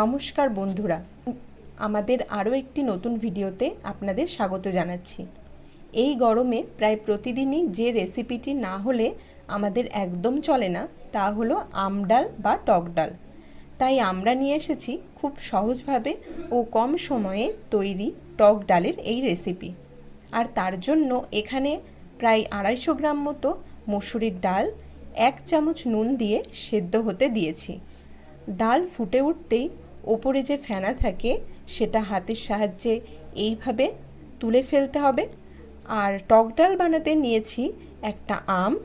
নমস্কার বন্ধুরা। আমাদের আরও একটি নতুন ভিডিওতে আপনাদের স্বাগত জানাচ্ছি। এই গরমে প্রায় প্রতিদিনই যে রেসিপিটি না হলে আমাদের একদম চলে না, তা হলো আমডাল বা টক ডাল। তাই আমরা নিয়ে এসেছি খুব সহজভাবে ও কম সময়ে তৈরি টক ডালের এই রেসিপি। আর তার জন্য এখানে প্রায় আড়াইশো গ্রাম মতো মসুরির ডাল, এক চামচ নুন দিয়ে সেদ্ধ হতে দিয়েছি। ডাল ফুটে উঠতেই ওপরে যে ফেনা থাকে, সেটা হাতের সাহায্যে এইভাবে তুলে ফেলতে হবে। আর টক ডাল বানাতে নিয়েছি একটা আম।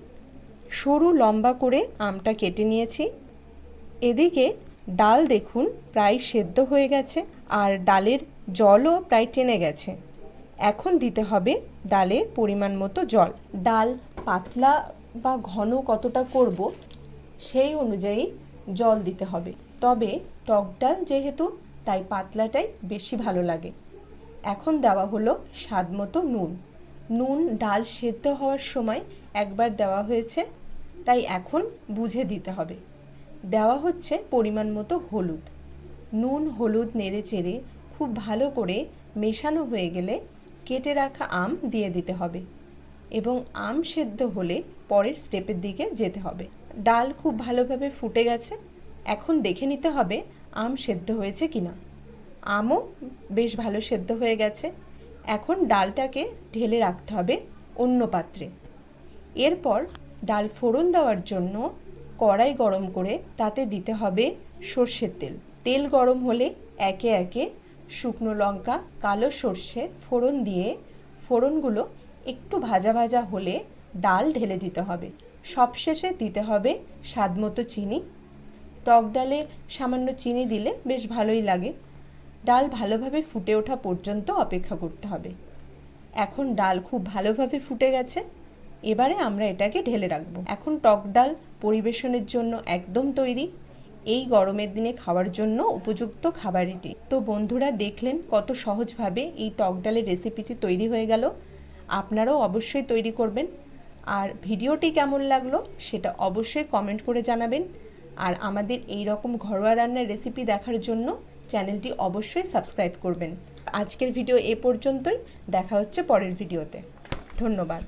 সরু লম্বা করে আমটা কেটে নিয়েছি। এদিকে ডাল দেখুন প্রায় সেদ্ধ হয়ে গেছে আর ডালের জলও প্রায় টেনে গেছে। এখন দিতে হবে ডালে পরিমাণ মতো জল। ডাল পাতলা বা ঘন কতটা করব সেই অনুযায়ী জল দিতে হবে। তবে টক ডাল যেহেতু, তাই পাতলাটাই বেশি ভালো লাগে। এখন দেওয়া হলো স্বাদ মতো নুন। নুন, ডাল সেদ্ধ হওয়ার সময় একবার দেওয়া হয়েছে, তাই এখন বুঝে দিতে হবে। দেওয়া হচ্ছে পরিমাণ মতো হলুদ। নুন, হলুদ নেড়ে চেড়ে খুব ভালো করে মেশানো হয়ে গেলে কেটে রাখা আম দিয়ে দিতে হবে। এবং আম সেদ্ধ হলে পরের স্টেপের দিকে যেতে হবে। ডাল খুব ভালোভাবে ফুটে গেছে। এখন দেখে নিতে হবে আম সেদ্ধ হয়েছে কিনা। আমও বেশ ভালো সেদ্ধ হয়ে গেছে। এখন ডালটাকে ঢেলে রাখতে হবে অন্য পাত্রে। এরপর ডাল ফোড়ন দেওয়ার জন্য কড়াই গরম করে তাতে দিতে হবে সর্ষের তেল। তেল গরম হলে একে একে শুকনো লঙ্কা, কালো সর্ষে ফোড়ন দিয়ে ফোড়নগুলো একটু ভাজা ভাজা হলে ডাল ঢেলে দিতে হবে। সবশেষে দিতে হবে স্বাদমতো চিনি। টক ডালে সামান্য চিনি দিলে বেশ ভালোই লাগে। ডাল ভালোভাবে ফুটে ওঠা পর্যন্ত অপেক্ষা করতে হবে। এখন ডাল খুব ভালোভাবে ফুটে গেছে। এবারে আমরা এটাকে ঢেলে রাখব। এখন টক ডাল পরিবেশনের জন্য একদম তৈরি। এই গরমের দিনে খাওয়ার জন্য উপযুক্ত খাবার এটি তো বন্ধুরা, দেখলেন কত সহজভাবে এই টক ডালের রেসিপিটি তৈরি হয়ে গেল। আপনারাও অবশ্যই তৈরি করবেন। আর ভিডিওটি কেমন লাগল সেটা অবশ্যই কমেন্ট করে জানাবেন। আর আমাদের এই রকম ঘরোয়া রান্নার রেসিপি দেখার জন্য চ্যানেলটি অবশ্যই সাবস্ক্রাইব করবেন। আজকের ভিডিও এ পর্যন্তই। দেখা হচ্ছে পরের ভিডিওতে ধন্যবাদ।